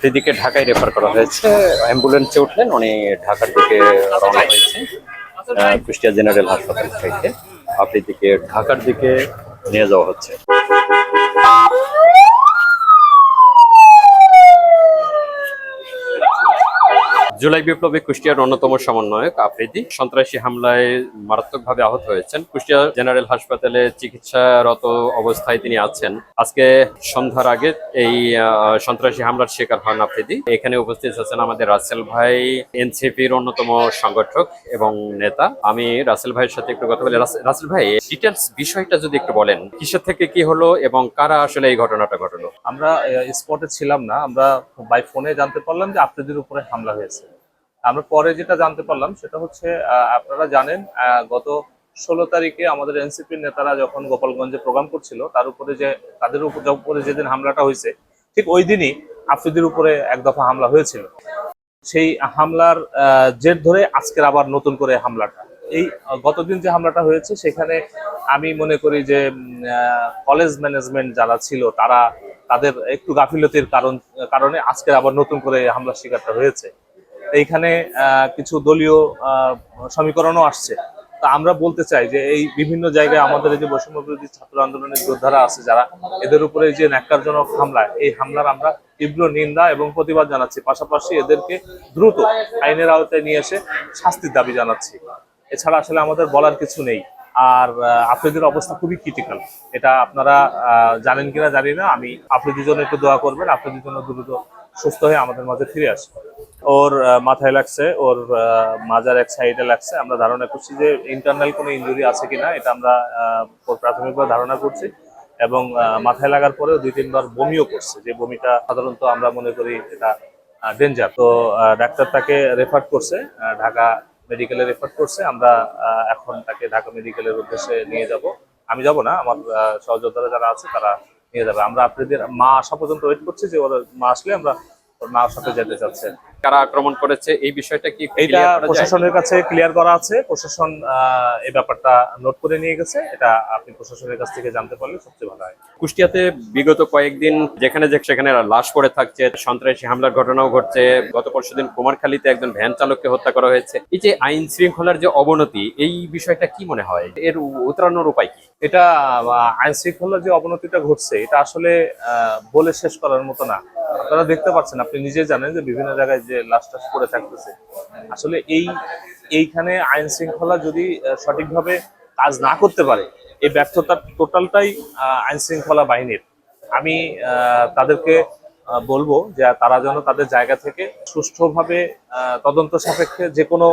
আফ্রিদিকে ঢাকায় রেফার করা হয়েছে। অ্যাম্বুলেন্সে উঠলেন, উনি ঢাকার দিকে রওনা হয়েছে কুষ্টিয়া জেনারেল হাসপাতাল থেকে। আপনি দিকে ঢাকার দিকে নিয়ে যাওয়া হচ্ছে। জুলাই বিপ্লবে কুষ্টিয়ার অন্যতম সমন্বয়ক আফ্রিদি সন্ত্রাসী হামলায় মারাত্মকভাবে আহত হয়েছেন। কুষ্টিয়া জেনারেল হাসপাতালে চিকিৎসারত অবস্থায় তিনি আছেন। আজকে সন্ধ্যার আগে এই সন্ত্রাসী হামলার শিকার হন আফ্রিদি। এখানে উপস্থিত আছেন আমাদের রাসেল ভাই, এনসিপির অন্যতম সংগঠক এবং নেতা। আমি রাসেল ভাইয়ের সাথে একটু কথা বলি। রাসেল ভাই, ডিটেলস বিষয়টা যদি একটু বলেন, কিসের থেকে কি হলো এবং কারা আসলে এই ঘটনাটা ঘটলো? আমরা স্পটে ছিলাম না। আমরা বাই ফোনে জানতে পারলাম যে আফ্রিদির উপরে হামলা হয়েছে। আমরা পরে যেটা জানতে পারলাম সেটা হচ্ছে আপনারা জানেন গত ষোলো তারিখে আমাদের এনসিপির নেতারা যখন গোপালগঞ্জে প্রোগ্রাম করছিল, তার উপরে যে, তাদের উপর যেদিন হামলাটা হয়েছে, ঠিক ওই দিনই আফ্রিদির উপরে এক দফা হামলা হয়েছিল। সেই হামলার জের ধরে আজকের আবার নতুন করে হামলাটা। এই, গতদিন যে হামলাটা হয়েছে, সেখানে আমি মনে করি যে কলেজ ম্যানেজমেন্ট যারা ছিল, তারা তাদের একটু গাফিলতির কারণ, কারণে আজকের আবার নতুন করে হামলার শিকারটা হয়েছে। এইখানে কিছু দলীয় সমীকরণও আসছে। তা আমরা বলতে চাই যে এই বিভিন্ন জায়গায় আমাদের এই যে বৈষম্য বিরোধী ছাত্র আন্দোলনের যোদ্ধারা আছে, যারা এদের উপরে যে ন্যাক্কারজনক হামলা, এই হামলার আমরা তীব্র নিন্দা এবং প্রতিবাদ জানাচ্ছি। পাশাপাশি এদেরকে দ্রুত আইনের আওতায় নিয়ে এসে শাস্তির দাবি জানাচ্ছি। এছাড়া আসলে আমাদের বলার কিছু নেই। আর আফ্রিদির অবস্থা খুবই ক্রিটিক্যাল এটা আপনারা জানেন কিনা জানি না। আমি আফ্রিদির জন্য একটু দোয়া করবেন আফ্রিদির জন্য দ্রুত সুস্থ হয়ে আমাদের মাঝে ফিরে আসে ওর মাথায় লাগছে, ওর মাজার এক সাইডে লাগছে। আমরা ধারণা করছি যে ইন্টারনাল কোনো ইনজুরি আছে কিনা, এটা আমরা প্রাথমিকভাবে ধারণা করছি। এবং মাথায় লাগার পরেও দুই, তিনবার বমিও করছে। যে বমিটা সাধারণত আমরা মনে করি এটা ডেঞ্জার তো ডাক্তার তাকে রেফার করছে ঢাকা মেডিকেলে রেফার করছে, আমরা এখন তাকে ঢাকা মেডিকেলের উদ্দেশ্যে নিয়ে যাব। আমি যাব না, আমার সহযোদ্ধারা যারা আছে তারা নিয়ে যাবে। আমরা আপনাদের, মা আসা পর্যন্ত ওয়েট করছি যে ওরা মা আসলে আমরা ওর মার সাথে যেতে চাচ্ছে। কারা আক্রমণ করেছে এই বিষয়টা কি যায়? প্রশাসনের কাছে ক্লিয়ার করা আছে। প্রশাসন এই ব্যাপারটা নোট করে নিয়ে গেছে। এটা আপনি প্রশাসনের কাছ থেকে জানতে পারলে সবচেয়ে ভালো হয়। কুষ্টিয়াতে বিগত কয়েকদিন যেখানে যে সেখানে লাশ পড়ে থাকছে সন্ত্রাসী হামলার ঘটনাও ঘটছে। গত পরশুদিন কুমারখালীতে একজন ভ্যান চালককে হত্যা করা হয়েছে। এই যে আইন শৃঙ্খলার যে অবনতি এই বিষয়টা কি মনে হয়? এর উতরানোর উপায় কি? এটা আইন শৃঙ্খলার যে অবনতিটা ঘটছে এটা আসলে আহ, বলে শেষ করার মতো না। আপনারা দেখতে পাচ্ছেন, আপনি নিজে জানেন যে বিভিন্ন জায়গায় যে লাশ টাশ পড়ে থাকতেছে। আসলে এই, এইখানে আইন শৃঙ্খলা যদি সঠিকভাবে কাজ না করতে পারে, এই ব্যর্থতার টোটালটাই আইন শৃঙ্খলা বাহিনীর। আমি তাদেরকে বলব যে তারা যেন তাদের জায়গা থেকে সুষ্ঠুভাবে তদন্ত সাপেক্ষে যে কোনো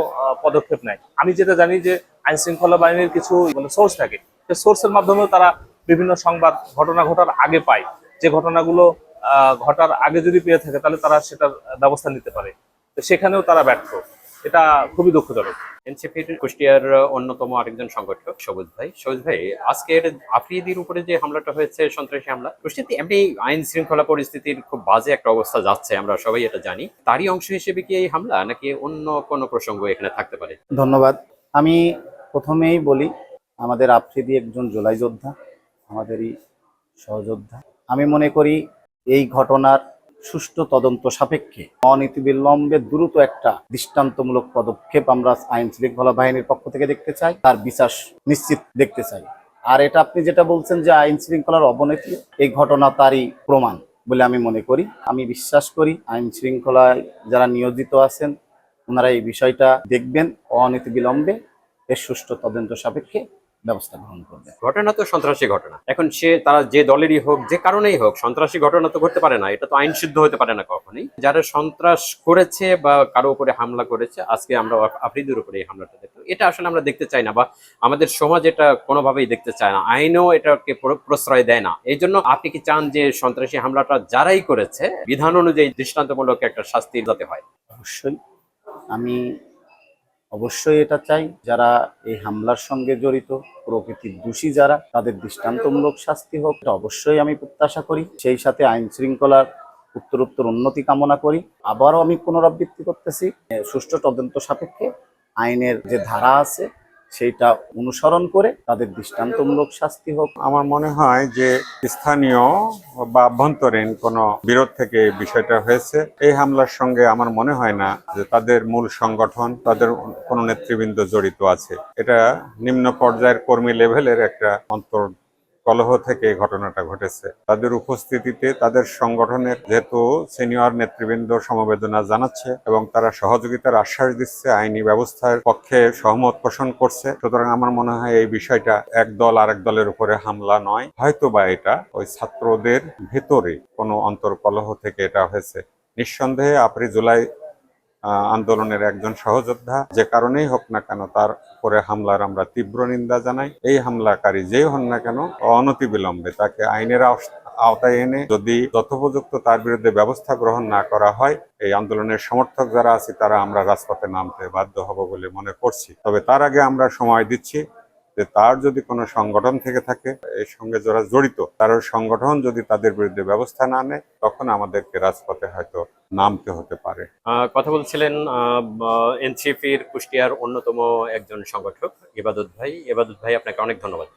পদক্ষেপ নেয়। আমি যেটা জানি যে আইন শৃঙ্খলা বাহিনীর কিছু মানে সোর্স থাকে। সোর্সের মাধ্যমেও তারা বিভিন্ন সংবাদ ঘটনা ঘটার আগে পায়। যে ঘটনাগুলো ঘটার আগে যদি পেয়ে থাকে তাহলে তারা সেটার ব্যবস্থা নিতে পারে। তো সেখানেও তারা ব্যর্থ। এটা খুবই দুঃখজনক। এনসিপির কুষ্টিয়ার অন্যতম আরেকজন সংগঠক সবুজ ভাই। সবুজ ভাই আজকের আফ্রিদির উপরে যে হামলাটা হয়েছে সন্ত্রাসী হামলা কুষ্টিয়াতে এমনি আইন শৃঙ্খলা পরিস্থিতির খুব বাজে একটা অবস্থা যাচ্ছে আমরা সবাই এটা জানি। তারই অংশ হিসেবে কি এই হামলা নাকি অন্য কোনো প্রসঙ্গ এখানে থাকতে পারে? ধন্যবাদ। আমি প্রথমেই বলি আমাদের আফ্রিদি একজন জোলাই যোদ্ধা আমাদেরই সহযোদ্ধা। আমি মনে করি এই ঘটনার সুষ্ঠু তদন্ত সাপেক্ষে অনীতিবিলম্বে দ্রুত একটা দৃষ্টান্তমূলক পদক্ষেপ আমরা আইন শৃঙ্খলা বাহিনীর পক্ষ থেকে দেখতে চাই, তার বিশ্বাস নিশ্চিত দেখতে চাই। আর এটা আপনি যেটা বলছেন যে আইন শৃঙ্খলার অবনতি, এই ঘটনা তারই প্রমাণ বলে আমি মনে করি। আমি বিশ্বাস করি আইন শৃঙ্খলায় যারা নিয়োজিত আছেন, ওনারা এই বিষয়টা দেখবেন, অনীতি বিলম্বে এর সুষ্ঠু তদন্ত সাপেক্ষে ব্যবস্থা গ্রহণ করবে। ঘটনা তো সন্ত্রাসী ঘটনা। এখন সে তারা যে দলেরই হোক যে কারণেই হোক সন্ত্রাসী ঘটনা তো ঘটতে পারে না। এটা তো আইন সিদ্ধ হতে পারে না কখনোই। যারা সন্ত্রাস করেছে বা কারও উপরে হামলা করেছে আজকে আমরা আফ- আফ্রিদির উপরে এই হামলাটা দেখতে এটা আসলে আমরা দেখতে চাই না বা আমাদের সমাজ এটা কোনোভাবেই দেখতে চায় না। আইনও এটাকে প্রশ্রয় দেয় না। এই জন্য আপনি কি চান যে সন্ত্রাসী হামলাটা যারাই করেছে বিধান অনুযায়ী দৃষ্টান্তমূলক একটা শাস্তি যাতে হয়? অবশ্যই। আমি অবশ্যই এটা চাই। যারা এই হামলার সঙ্গে জড়িত, প্রকৃতির দোষী যারা, তাদের দৃষ্টান্তমূলক শাস্তি হোক, এটা অবশ্যই আমি প্রত্যাশা করি। সেই সাথে আইন শৃঙ্খলার উত্তরোত্তর উন্নতি কামনা করি। আবারও আমি পুনরাবৃত্তি করতেছি। সুষ্ঠু তদন্ত সাপেক্ষে আইনের যে ধারা আছে সেইটা অনুসরণ করে তাদের দৃষ্টান্তমূলক শাস্তি হোক। আমার মনে হয় যে স্থানীয় বা আভ্যন্তরীণ কোনো বিরোধ থেকে বিষয়টা হয়েছে। এই হামলার সঙ্গে আমার মনে হয় না যে তাদের মূল সংগঠন, তাদের কোনো নেতৃবৃন্দ জড়িত আছে। এটা নিম্ন পর্যায়ের কর্মী লেভেলের একটা অন্তর কলহ থেকে ঘটনাটা ঘটেছে। তাদের উপস্থিতিতে তাদের সংগঠনের যেহেতু সিনিয়র নেতৃবৃন্দ সমবেদনা জানাচ্ছে এবং তারা সহযোগিতার আশ্বাস দিচ্ছে, আইনি ব্যবস্থার পক্ষে সহমত পোষণ করছে। সুতরাং আমার মনে হয় এই বিষয়টা এক দল আরেক দলের উপরে হামলা নয় হয়তো বা এটা ওই ছাত্রদের ভেতরে কোনো অন্তর্কলহ থেকে এটা হয়েছে। নিঃসন্দেহে আপনি জুলাই আন্দোলনের একজন সহযোদ্ধা, যে কারণেই হোক না কেন তার উপরে হামলার আমরা তীব্র নিন্দা জানাই। এই হামলাকারী যেই হন না কেন অনতিবিলম্বে তাকে আইনের আওতায় এনে যদি যথোপযুক্ত তার বিরুদ্ধে ব্যবস্থা গ্রহণ না করা হয়, এই আন্দোলনের সমর্থক যারা আছে তারা আমরা রাজপথে নামতে বাধ্য হব বলে মনে করছি। তবে তার আগে আমরা সময় দিচ্ছি। যে তার যদি কোনো সংগঠন থেকে থাকে, এর সঙ্গে যারা জড়িত, তার সংগঠন যদি তাদের বিরুদ্ধে ব্যবস্থা না নেয়, তখন আমাদেরকে রাজপথে হয়তো নামতে হতে পারে। কথা বলছিলেন এনসিপির কুষ্টিয়ার অন্যতম একজন সংগঠক, ইবাদত ভাই। ইবাদত ভাই, আপনাকে অনেক ধন্যবাদ।